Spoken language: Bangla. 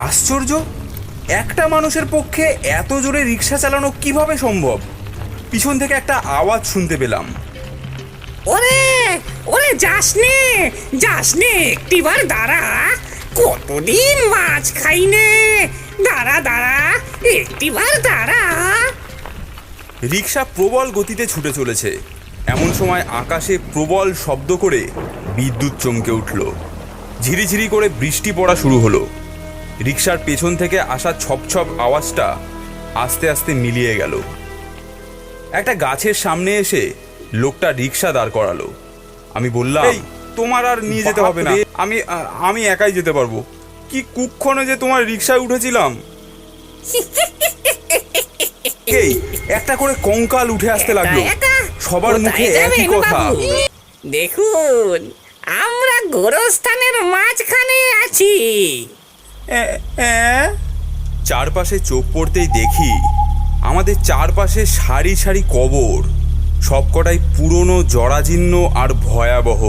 আশ্চর্য? একটা মানুষের পক্ষে এত জোরে রিক্সা চালানো কীভাবে সম্ভব? পিছন থেকে একটা আওয়াজ শুনতে পেলাম। ওরে ওরে যাস নে যাস নে একটিবার দাঁড়া। কতদিন মাছ খাই নে? দাঁড়া দাঁড়া একটিবার দাঁড়া। রিক্সা প্রবল গতিতে ছুটে চলেছে। এমন সময় আকাশে প্রবল শব্দ করে বিদ্যুৎ চমকে উঠল। ঝিরিঝিরি করে বৃষ্টি পড়া শুরু হলো। রিক্সার পেছন থেকে আসা ছপ ছপ আওয়াজটা আস্তে আস্তে মিলিয়ে গেল। একটা গাছের সামনে এসে লোকটা রিক্সা দাঁড় করালো। আমি বললাম তোমার আর নিয়ে যেতে হবে না। আমি আমি একাই যেতে পারব। কি কুক্ষণে যে তোমার রিক্সায় উঠেছিলাম। এই একটা করে কঙ্কাল উঠে আসতে লাগল। সবার মুখে একই কথা? দেখুন আমরা গোরস্থানের মাঝখানে আছি? চারপাশে চোখ পড়তেই দেখি আমাদের চারপাশে সারি সারি কবর সবকটাই পুরনো জরাজীর্ণ আর ভয়াবহ।